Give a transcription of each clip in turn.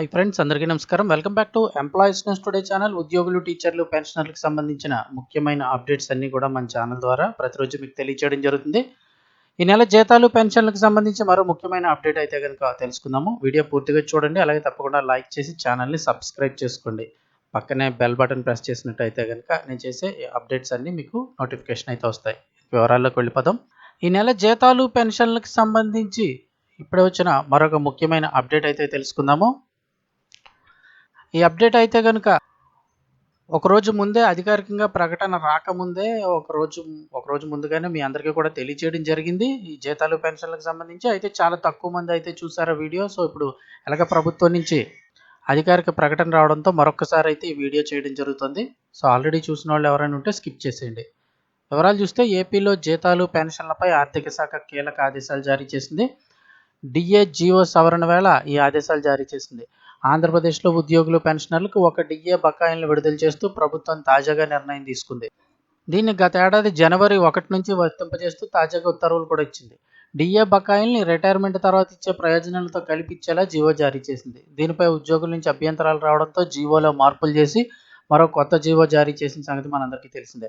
High friends అందరికీ నమస్కారం. Welcome back to employees news today channel ఉద్యోగులు టీచర్లు పెన్షనర్లకు సంబంధించిన ముఖ్యమైన అప్డేట్స్ అన్ని కూడా మన ఛానల్ ద్వారా ప్రతిరోజు మీకు తెలియచేయడం జరుగుతుంది. ఈ నెల జీతాలు పెన్షన్లకు సంబంధించి మరో ముఖ్యమైన అప్డేట్ అయితే కనుక తెలుసుకుందాము. వీడియో పూర్తిగా చూడండి. అలాగే తప్పకుండా లైక్ చేసి ఛానల్ని సబ్స్క్రైబ్ చేసుకోండి. పక్కనే బెల్ బటన్ ప్రెస్ చేసినట్టయితే కనుక నేను చేసే అప్డేట్స్ అన్నీ మీకు నోటిఫికేషన్ అయితే వస్తాయి. వివరాల్లోకి వెళ్ళిపోదాం. ఈ నెల జీతాలు పెన్షన్లకు సంబంధించి ఇప్పుడే వచ్చిన మరొక ముఖ్యమైన అప్డేట్ అయితే తెలుసుకుందాము. ఈ అప్డేట్ అయితే కనుక ఒకరోజు ముందే అధికారికంగా ప్రకటన రాకముందే ఒకరోజు ఒకరోజు ముందుగానే మీ అందరికీ కూడా తెలియజేయడం జరిగింది. ఈ జీతాలు పెన్షన్లకు సంబంధించి అయితే చాలా తక్కువ మంది అయితే చూసారు వీడియో. సో ఇప్పుడు ఎలాగ ప్రభుత్వం నుంచి అధికారిక ప్రకటన రావడంతో మరొకసారి అయితే ఈ వీడియో చేయడం జరుగుతుంది. సో ఆల్రెడీ చూసిన వాళ్ళు ఎవరైనా ఉంటే స్కిప్ చేసేయండి. వివరాలు చూస్తే ఏపీలో జీతాలు పెన్షన్లపై ఆర్థిక శాఖ కీలక ఆదేశాలు జారీ చేసింది. డిఏ జియో సవరణ వేళ ఈ ఆదేశాలు జారీ చేసింది. ఆంధ్రప్రదేశ్లో ఉద్యోగులు పెన్షనర్లకు ఒక డిఏ బకాయిలను విడుదల చేస్తూ ప్రభుత్వం తాజాగా నిర్ణయం తీసుకుంది. దీన్ని గత ఏడాది జనవరి ఒకటి నుంచి వర్తింపజేస్తూ తాజాగా ఉత్తర్వులు కూడా ఇచ్చింది. డిఏ బకాయిల్ని రిటైర్మెంట్ తర్వాత ఇచ్చే ప్రయోజనాలతో కలిపిచ్చేలా జీవో జారీ చేసింది. దీనిపై ఉద్యోగుల నుంచి అభ్యంతరాలు రావడంతో జీవోలో మార్పులు చేసి మరో కొత్త జీవో జారీ చేసిన సంగతి మనందరికీ తెలిసిందే.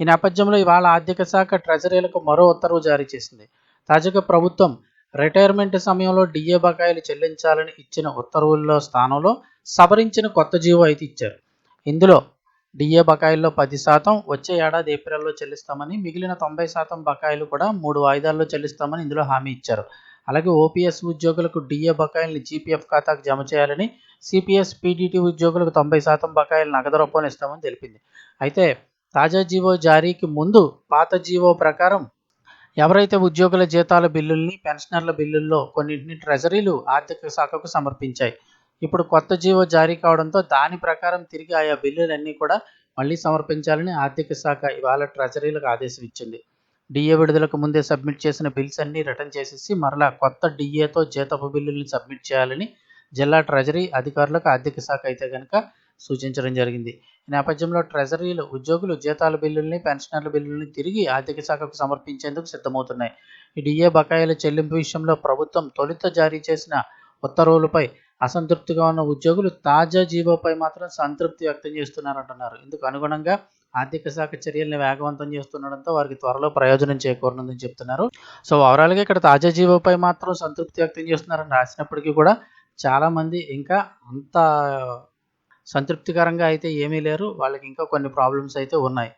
ఈ నేపథ్యంలో ఇవాళ ఆర్థిక శాఖ ట్రెజరీలకు మరో ఉత్తర్వు జారీ చేసింది. తాజాగా ప్రభుత్వం రిటైర్మెంట్ సమయంలో డిఏ బకాయిలు చెల్లించాలని ఇచ్చిన ఉత్తర్వుల్లో స్థానంలో సవరించిన కొత్త జీవో అయితే ఇచ్చారు. ఇందులో డిఏ బకాయిల్లో పది శాతం వచ్చే ఏడాది ఏప్రిల్లో చెల్లిస్తామని మిగిలిన తొంభై శాతం బకాయిలు కూడా మూడు వాయిదాల్లో చెల్లిస్తామని ఇందులో హామీ ఇచ్చారు. అలాగే ఓపీఎస్ ఉద్యోగులకు డిఏ బకాయిల్ని జీపీఎఫ్ ఖాతాకు జమ చేయాలని సిపిఎస్ పీడీటీ ఉద్యోగులకు తొంభై శాతం బకాయిలు నగదు రూపంలో ఇస్తామని తెలిపింది. అయితే తాజా జీవో జారీకి ముందు పాత జీవో ప్రకారం ఎవరైతే ఉద్యోగుల జీతాల బిల్లుల్ని పెన్షనర్ల బిల్లుల్లో కొన్నింటిని ట్రెజరీలు ఆర్థిక శాఖకు సమర్పించాయి. ఇప్పుడు కొత్త జీవో జారీ కావడంతో దాని ప్రకారం తిరిగి ఆయా బిల్లులన్నీ కూడా మళ్ళీ సమర్పించాలని ఆర్థిక శాఖ ఇవాళ ట్రెజరీలకు ఆదేశం ఇచ్చింది. డిఏ విడుదలకు ముందే సబ్మిట్ చేసిన బిల్స్ అన్నీ రిటర్న్ చేసేసి మరలా కొత్త డిఏతో జీతపు బిల్లుల్ని సబ్మిట్ చేయాలని జిల్లా ట్రెజరీ అధికారులకు ఆర్థిక శాఖ అయితే కనుక సూచించడం జరిగింది. ఈ నేపథ్యంలో ట్రెజరీలు ఉద్యోగులు జీతాల బిల్లుల్ని పెన్షనర్ల బిల్లుల్ని తిరిగి ఆర్థిక శాఖకు సమర్పించేందుకు సిద్ధమవుతున్నాయి. ఈ డిఏ బకాయిల చెల్లింపు విషయంలో ప్రభుత్వం తొలుత జారీ చేసిన ఉత్తర్వులపై అసంతృప్తిగా ఉన్న ఉద్యోగులు తాజా జీవోపై మాత్రం సంతృప్తి వ్యక్తం చేస్తున్నారంటున్నారు. ఇందుకు అనుగుణంగా ఆర్థిక శాఖ చర్యల్ని వేగవంతం చేస్తుండడంతో వారికి త్వరలో ప్రయోజనం చేకూరనుందని చెప్తున్నారు. సో ఓవరాల్గా ఇక్కడ తాజా జీవోపై మాత్రం సంతృప్తి వ్యక్తం చేస్తున్నారని రాసినప్పటికీ కూడా చాలామంది ఇంకా అంత సంతృప్తికరంగా అయితే ఏమీ లేరు. వాళ్ళకి ఇంకా కొన్ని ప్రాబ్లమ్స్ అయితే ఉన్నాయి.